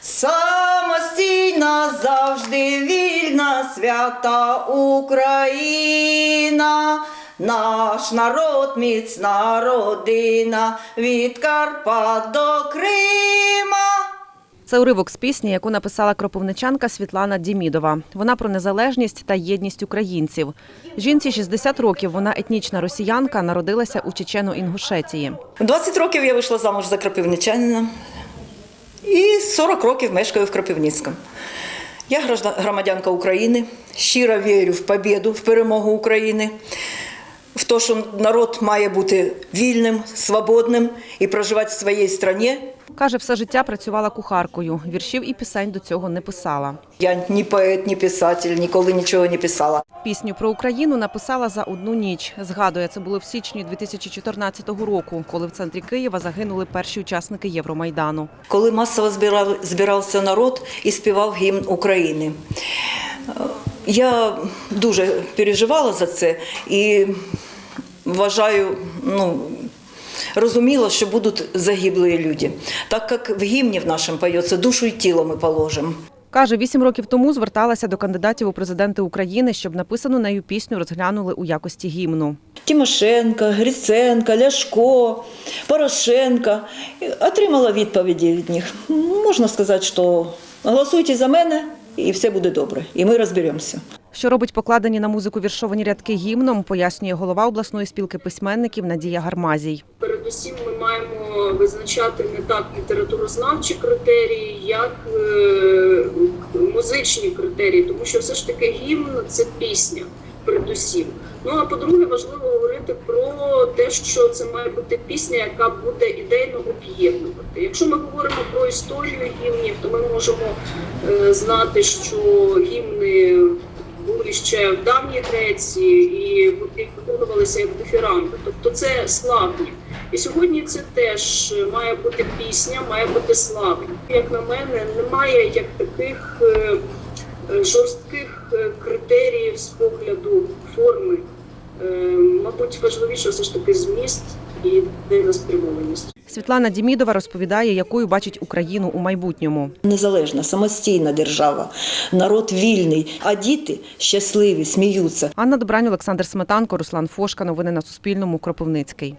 Самостійна, завжди вільна, свята Україна, наш народ, міцна родина, від Карпат до Крима. Це уривок з пісні, яку написала кропивничанка Світлана Дімідова. Вона про незалежність та єдність українців. Жінці 60 років. Вона етнічна росіянка, народилася у Чечено-Інгушетії. 20 років я вийшла замуж за Кропивничанина і 40 років мешкаю в Кропивницькому. Я громадянка України, щиро вірю в побіду, в перемогу України, в те, що народ має бути вільним, свободним і проживати в своїй країні. Каже, все життя працювала кухаркою. Віршів і пісень до цього не писала. Я ні поет, ні писатель, ніколи нічого не писала. Пісню про Україну написала за одну ніч. Згадує, це було в січні 2014 року, коли в центрі Києва загинули перші учасники Євромайдану. коли масово збирав, збирався народ і співав гімн України. Я дуже переживала за це і вважаю, ну, розуміла, що будуть загиблі люди. Так як в гімні в нашому поється душу і тіло ми положимо. Каже, вісім років тому зверталася до кандидатів у президенти України, щоб написану нею пісню розглянули у якості гімну. Тимошенко, Гриценко, Ляшко, Порошенко. Отримала відповіді від них. Можна сказати, що голосуйте за мене, і все буде добре. І ми розберемося. Що робить покладені на музику віршовані рядки гімном, пояснює голова обласної спілки письменників Надія Гармазій. Передусім, ми маємо визначати не так літературознавчі критерії, як е, музичні критерії, тому що все ж таки гімн це пісня, передусім. Ну а по-друге, важливо говорити про те, що це має бути пісня, яка буде ідейно об'єднувати. Якщо ми говоримо про історію гімнів, то ми можемо е, знати, що гімни були ще в давній Греції і виконувалися як дифірамби. Тобто це славні. І сьогодні це теж має бути пісня, має бути славні. Як на мене, немає як таких е, е, жорстких е, критеріїв з погляду форми. Мабуть, важливіше все ж таки зміст і спрямованість. Світлана Дімідова розповідає, якою бачить Україну у майбутньому. Незалежна, самостійна держава, народ вільний, а діти щасливі, сміються. Анна Добрань, Олександр Сметанко, Руслан Фошка. Новини на Суспільному. Кропивницький.